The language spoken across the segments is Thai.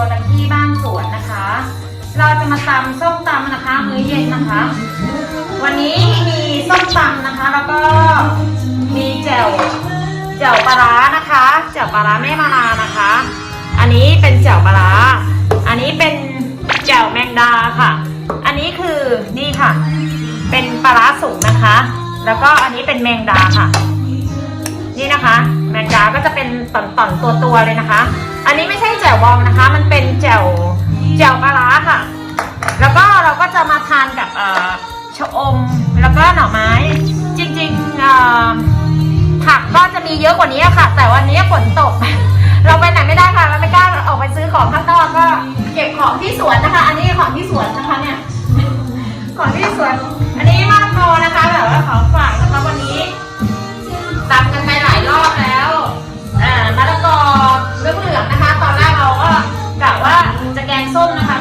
วกันที่บ้านสวนนะคะ เราจะมาตำส้มตำนะคะมื้อเย็นนะคะ วันนี้มีส้มตำนะคะ แล้วก็มีแจ่วแจ่วปลาร้านะคะแจ่วปลาร้าแม่มานานะคะ อันนี้เป็นแจ่วปลาร้าอันนี้เป็นแจ่วแมงดาค่ะ อันนี้คือนี่ค่ะ เป็นปลาร้าสุกนะคะ แล้วก็อันนี้เป็นแมงดาค่ะ นี่นะคะ แมงดาก็จะเป็นต่อนๆตัวๆเลยนะคะ อันนี้ไม่ใช่แจ่วบองนะคะ มันเป็นแจ่วแจ่วปลาร้าค่ะ แล้วก็เราก็จะมาทานกับชะอมแล้วก็หน่อไม้ จริงๆผักก็จะมีเยอะกว่านี้ค่ะ แต่วันนี้ฝนตก เราไปไหนไม่ได้ค่ะเราไม่กล้าออกไปซื้อของข้างนอกก็ เก็บของที่สวนนะคะ อันนี้ของที่สวนนะคะเนี่ยของที่สวน อันนี้มะละกอนะคะแบบ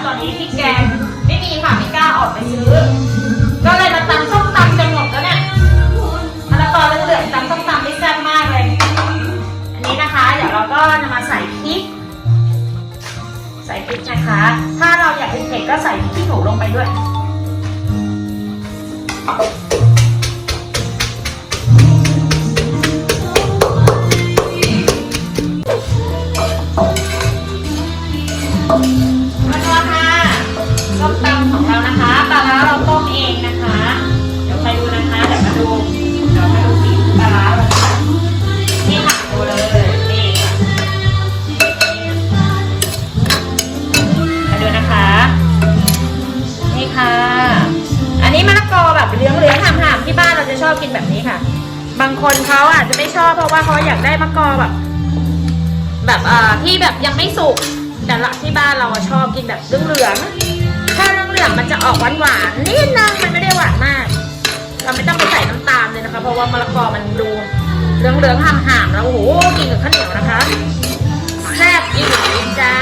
อนนี้พริกแกงไม่มีค่ะไม่กล้าออกไปซื้อ ก็เลยมาตำส้มตำจนหมดแล้วเนี่ยมะละกอเหลืองๆตำส้มตำได้แซ่บมากเลย อันนี้นะคะ เดี๋ยวเราก็จะมาใส่พริก ใส่พริกนะคะ ถ้าเราอยากเผ็ดก็ใส่พริกขี้หนูลงไปด้วย มาดูค่ะส้มตำของเรานะคะปลาร้าเราต้มเองนะคะ เดี๋ยวไปดูนะคะเดี๋ยวมาดูเดี๋ยวมาดูสีปลาร้าเราค่ะนี่ค่ะดูเลยนี่ค่ะมาดูนะคะ นี่ค่ะ อันนี้มะละกอแบบเหลืองๆหามๆที่บ้านเราจะชอบกินแบบนี้ค่ะ บางคนเขาอาจจะไม่ชอบเพราะว่าเขาอยากได้มะกอแบบ แบบอ่าที่แบบยังไม่สุก แต่ละที่บ้านเราอะชอบกินแบบเหลืองๆถ้าเหลืองๆมันจะออกหวานๆนิดนึงมันไม่ได้หวานมาก เราไม่ต้องไปใส่น้ำตาลเลยนะคะ เพราะว่ามะละกอมันดูเหลืองๆห่ามๆแล้วโอ้โหกินกับข้าวเหนียวนะคะแซ่บอีหลีจ้า